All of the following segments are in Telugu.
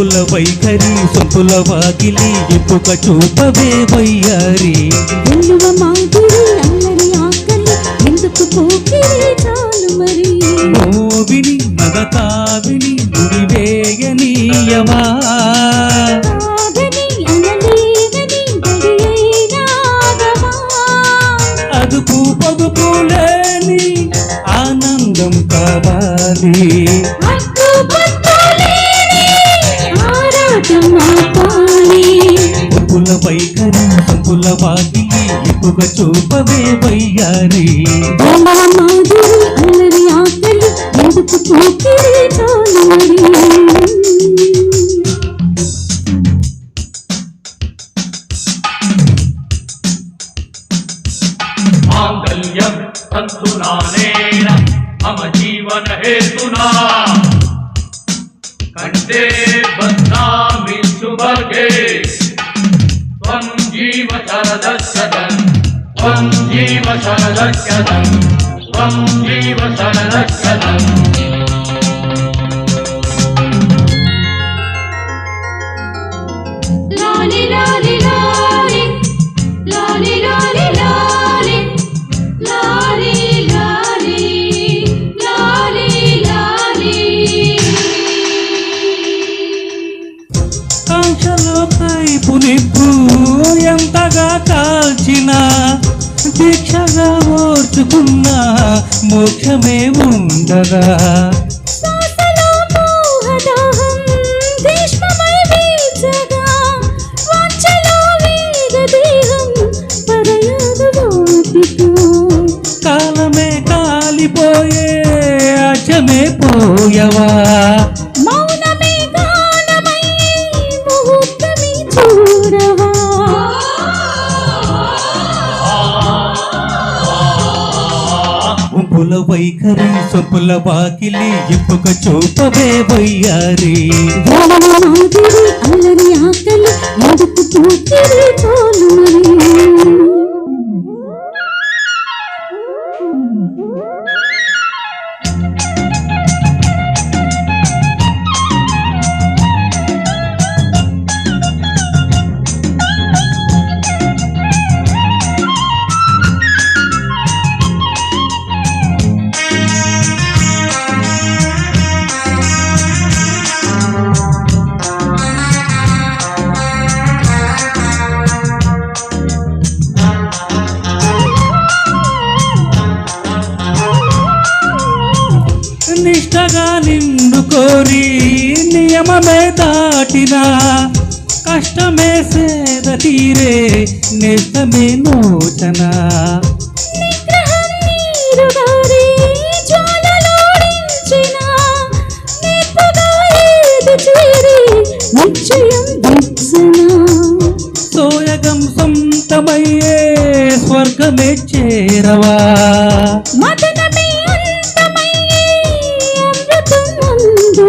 పువ్వుల వైఖరి సొంపుల వాకిలి ఇప్పుక చూపవే వయ్యారి. వెల్లువ మాదిరి అల్లరి ఆకలి ఎందుకు పోకిరి చాలు మరి? మోవిని మగతావిని అదుపు పదుపు లేని ఆనందం కావాలి. వాకిలి ఎక్కువ చూపవే వయ్యారి. మాంగళ్యం సంతునానేన మమ జీవన హేతునా. కంటే Om Jiva Saradasyadam Om Lali Lali కాల్చిన దీక్షగా ఓర్చుకున్నా మోక్షమే ఉండగా కాలమే కాలిపోయే అచమే పోయవా? వైఖరి సొంపుల వాకిలి ఇప్పుక చూపవే వయ్యారి. అల్లరి ఆకలి ఎందుకు పోకిరి తోలు మరి గోరి నియమమే దాటినా కష్టమే సేద తీరే నిజమే నూతన. సోయగం సొంతమయ్యే స్వర్గమే చేరవా.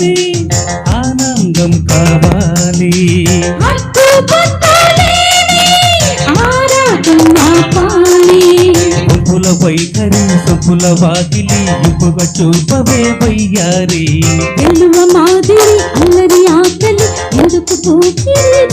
కావాలి ఆనందం కావాలి. పుల వైఖరి సొప్పుల వాకిలి ఇంపుగ చూపవే వయ్యారి. మాదిరి అల్లరి ఆకలి ఎందుకు పోకిరి